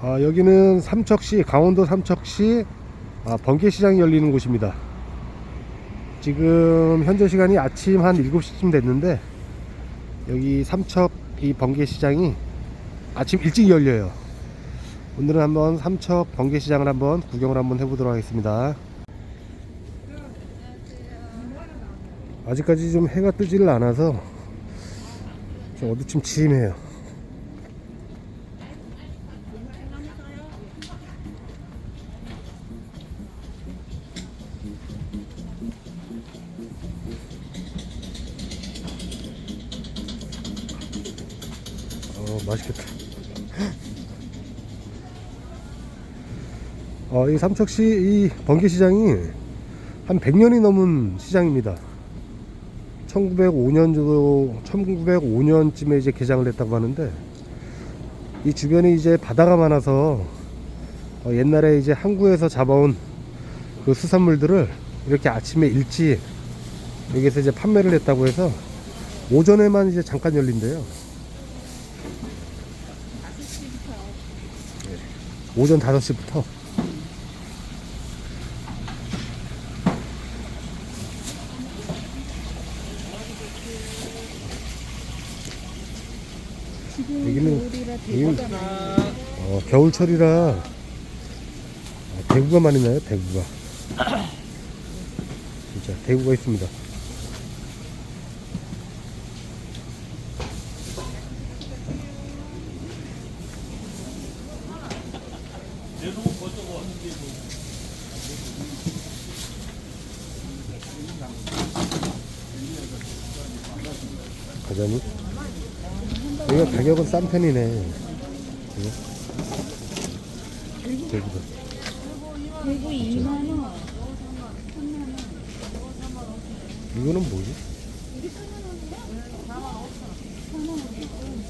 아, 여기는 삼척시 강원도 삼척시 아, 번개시장이 열리는 곳입니다. 지금 현재 시간이 아침 한 7시쯤 됐는데 여기 삼척 이 번개시장이 아침 일찍 열려요. 오늘은 한번 삼척 번개시장을 한번 구경을 한번 해보도록 하겠습니다. 아직까지 좀 해가 뜨지를 않아서 좀 어두침침해요. 어, 이 삼척시 이 번개시장이 한 100년이 넘은 시장입니다. 1905년 정도, 1905년쯤에 이제 개장을 했다고 하는데, 이 주변에 이제 바다가 많아서, 어, 옛날에 이제 항구에서 잡아온 그 수산물들을 이렇게 아침에 일찍 여기서 이제 판매를 했다고 해서, 오전에만 이제 잠깐 열린대요. 오전 5시부터 지금 여기는- 겨울 대거잖아. 어, 겨울철이라 아, 대구가 많이 나요 대구가 진짜 대구가 있습니다 가자미 이거 가격은 싼 편이네. 대구다 대구 2만 원. 이거는 뭐지?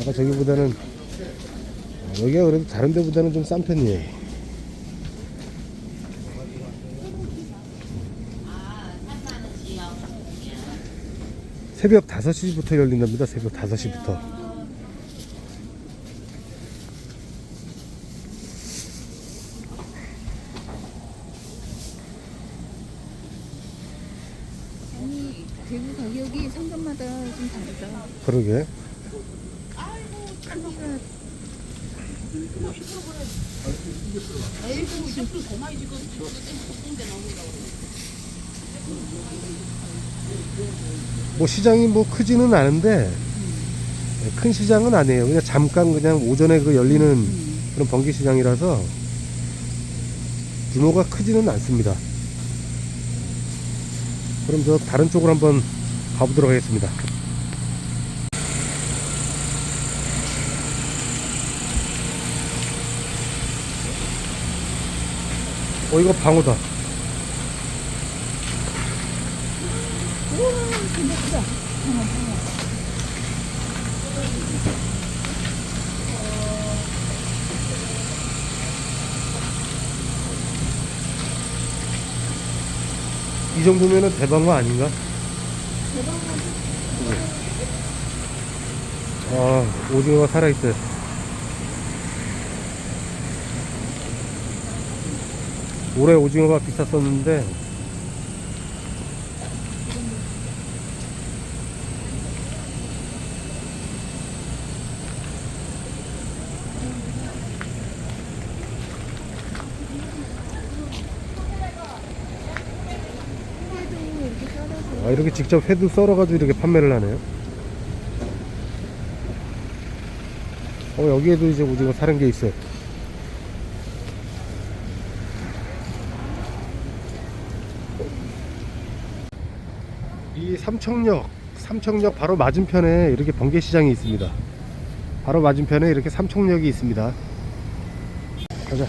아까 저기보다는 아, 여기가 그래도 다른 데보다는 좀 싼 편이에요. 새벽 5시부터 열린답니다. 새벽 5시부터. 아니 대구 가격이 상점마다 좀 다르다. 그러게. 뭐 시장이 뭐 크지는 않은데 네, 큰 시장은 아니에요. 그냥 잠깐 그냥 오전에 그 열리는 그런 번개 시장이라서 규모가 크지는 않습니다. 그럼 저 다른 쪽으로 한번 가보도록 하겠습니다. 어 이거 방어다. 이 정도면은 대방어 아닌가? 아, 오징어가 살아있어요. 올해 오징어가 비쌌었는데, 아, 이렇게 직접 회도 썰어가지고 이렇게 판매를 하네요. 어, 여기에도 이제 오징어 사는 게 있어요. 이 삼청역, 삼청역 바로 맞은편에 이렇게 번개시장이 있습니다. 바로 맞은편에 이렇게 삼청역이 있습니다. 가자.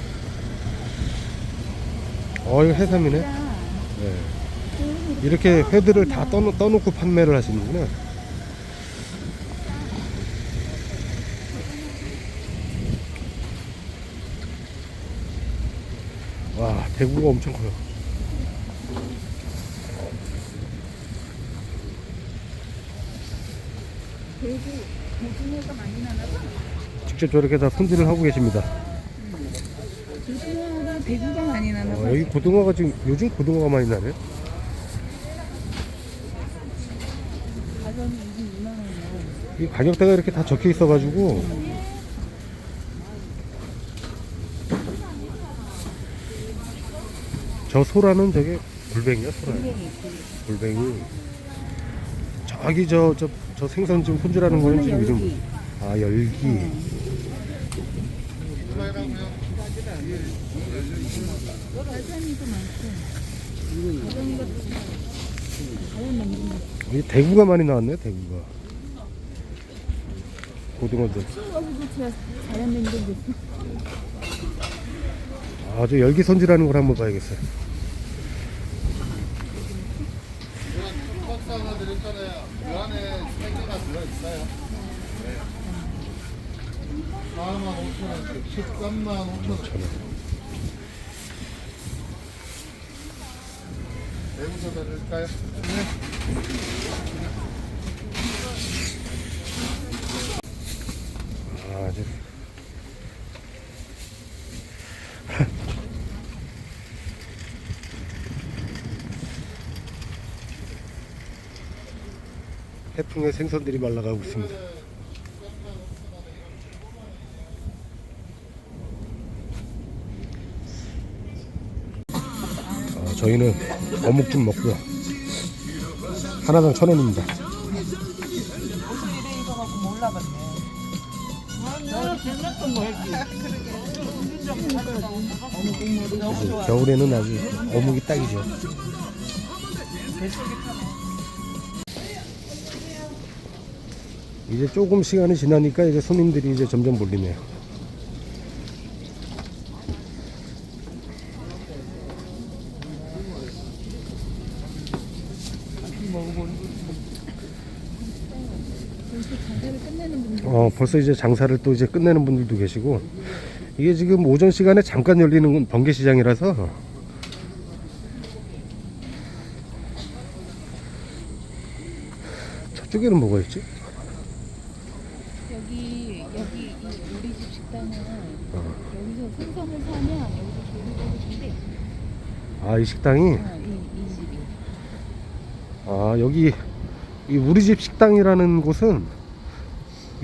어, 이거 해삼이네. 네. 이렇게 회들을 다 떠놓, 떠놓고 판매를 하시는구나. 대구가 엄청 커요. 대구 오징어가 많이 나나 봐. 직접 저렇게 다 손질을 하고 계십니다. 음. 대구가 많이 나나 봐. 어, 여기 고등어가 지금 요즘 고등어가 많이 나네. 가격이 22만 원이야. 이 가격대가 이렇게 다 적혀 있어가지고 저 소라는 저게 골뱅이야 소라. 골뱅이. 저기 저 저 저 생선 지금 손질하는 거는 지금 이름 아 열기. 이 대구가 많이 나왔네 대구가. 고등어들. 아저 열기 손질하는 걸 한번 봐야겠어요. 박스 하나 드렸잖아요. 그 안에 세 개가 들어있어요. 4만 5천 원씩, 13만 5천 원. 내부서 드릴까요? 네. 아, 저... 해풍에 생선들이 말라가고 있습니다. 저희는 어묵 좀 먹고요. 하나당 천 원입니다. 겨울에는 아주 어묵이 딱이죠. 이제 조금 시간이 지나니까 이제 손님들이 이제 점점 몰리네요. 이렇게 장사를 끝내는 분들. 어, 벌써 이제 장사를 또 이제 끝내는 분들도 계시고 이게 지금 오전 시간에 잠깐 열리는 번개 시장이라서 저쪽에는 뭐가 있지? 여기 여기 이 우리 집 식당은 어. 여기서 생선을 사면 여기서 조리를 해준대. 아, 이 식당이 어, 이, 이 집이. 아, 여기 이 우리 집 식당이라는 곳은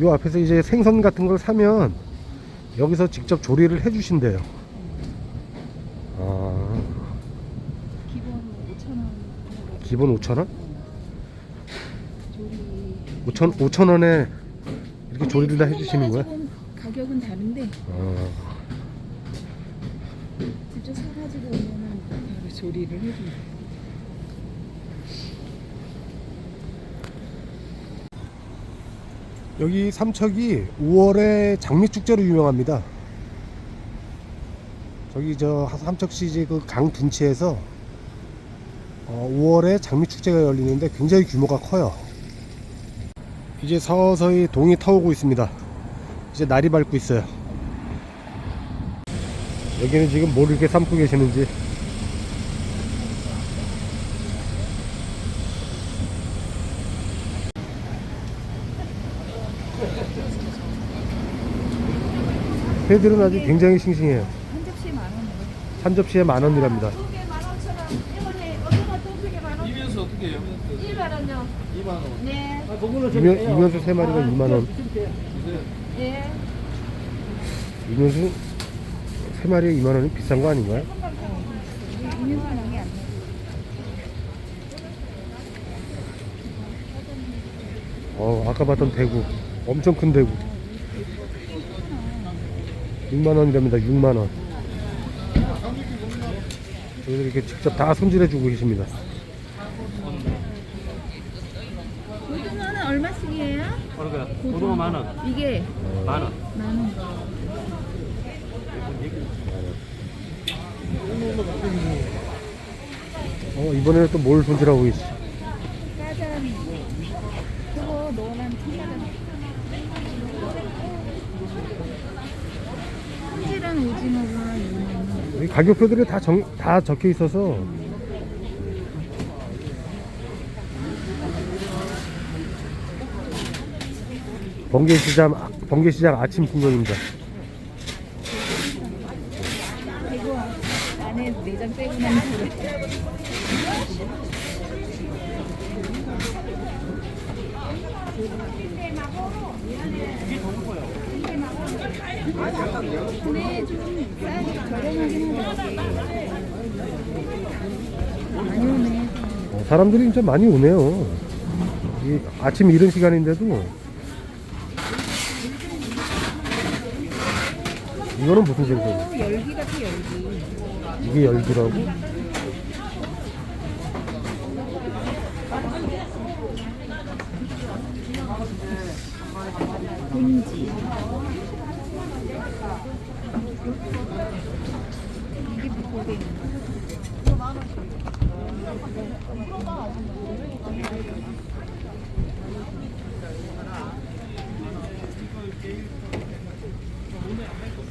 요 앞에서 이제 생선 같은 걸 사면 여기서 직접 조리를 해 주신대요. 아, 기본 5천 원. 기본 5,000원? 조리. 5천 5천 원에 이렇게 조리를 다 해주시는 거야? 조금 가격은 다른데 어, 직접 사가지고 오면은 바로 조리를 해준대. 여기 삼척이 5월에 장미 축제로 유명합니다. 저기 저 삼척시 그 강 둔치에서 어, 5월에 장미 축제가 열리는데 굉장히 규모가 커요. 이제 서서히 동이 타오고 있습니다. 이제 날이 밝고 있어요. 여기는 지금 뭘 이렇게 삶고 계시는지 회들은 아주 굉장히 싱싱해요. 한 접시에 만 원이요. 한 접시에 만 원이랍니다. 두개 만 오천 원. 이번에 어떤 거 두개 만 원? 이면서 어떻게 해요? 1만 원요. 2만 원. 네. 이면, 이면수 세 마리가 2만 원. 네. 이면수 세 마리에 2만 원이 비싼 거 아닌가요? 이면수 양이 안 나. 어, 아까 봤던 대구. 엄청 큰 대구. 6만 원이랍니다. 6만 원. 저희들 이렇게 직접 다 손질해 주고 계십니다. 고등어는 얼마씩이에요? 그러니까 고등어 만 원, 이게 만 원. 만 원. 어, 이번에는 또 뭘 손질하고 계시? 짜자미. 그거 넣어놓으면 천만 손질한 오징어가 2만 원. 여기 가격표들이 다, 정, 다 적혀 있어서 번개시장 번개시장 아침 풍경입니다. 대구 안에 내장 빼고 나면 그래. 근데 좀 싸게 저렴하긴 하더라고. 많이 오네. 어, 사람들이 진짜 많이 오네요. 이 아침 이른 시간인데도 이거는 무슨 생선이야? 어, 열기 같아 열기. 이게 열기라고? 본지. 이게 북고기.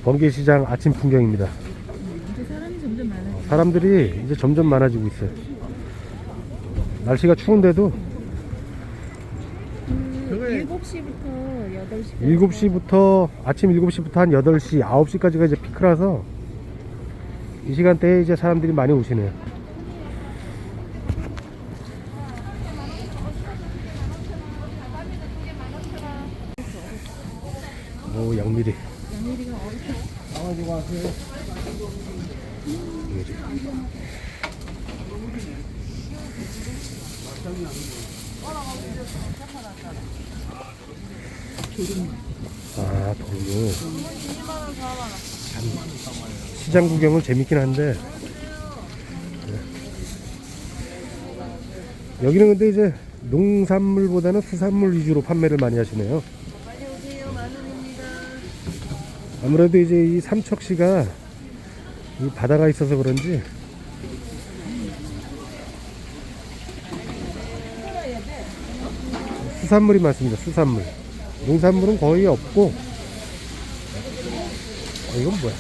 번개시장 아침 풍경입니다. 이제 사람이 점점 많아져. 사람들이 이제 점점 많아지고 있어요. 날씨가 추운데도 7시부터 8시. 7시부터 아침 7시부터 한 8시, 9시까지가 이제 피크라서 이 시간대에 이제 사람들이 많이 오시네요. 오 양미리. 양미리. 아, 도루. 시장 구경은 재밌긴 한데. 네. 여기는 근데 이제 농산물보다는 수산물 위주로 판매를 많이 하시네요. 아무래도 이제 이 삼척시가 이 바다가 있어서 그런지 수산물이 많습니다. 수산물. 농산물은 거의 없고. 어, 이건 뭐야?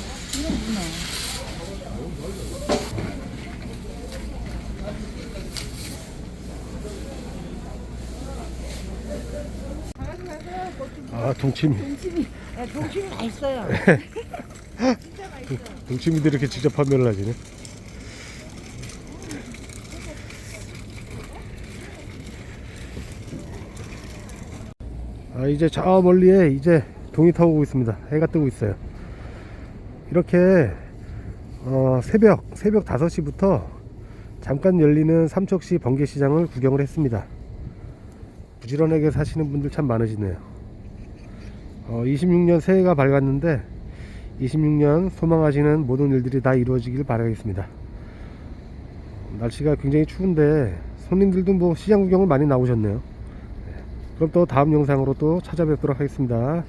아 동치미 동심이 맛있어요. 동치미도 이렇게 직접 판매를 하시네 아 이제 저 멀리에 이제 동이 타고 오고 있습니다 해가 뜨고 있어요 이렇게 어, 새벽 새벽 5시부터 잠깐 열리는 삼척시 번개시장을 구경을 했습니다 부지런하게 사시는 분들 참 많으시네요 어, 26년 새해가 밝았는데 26년 소망하시는 모든 일들이 다 이루어지길 바라겠습니다. 날씨가 굉장히 추운데 손님들도 뭐 시장 구경을 많이 나오셨네요. 네. 그럼 또 다음 영상으로 또 찾아뵙도록 하겠습니다.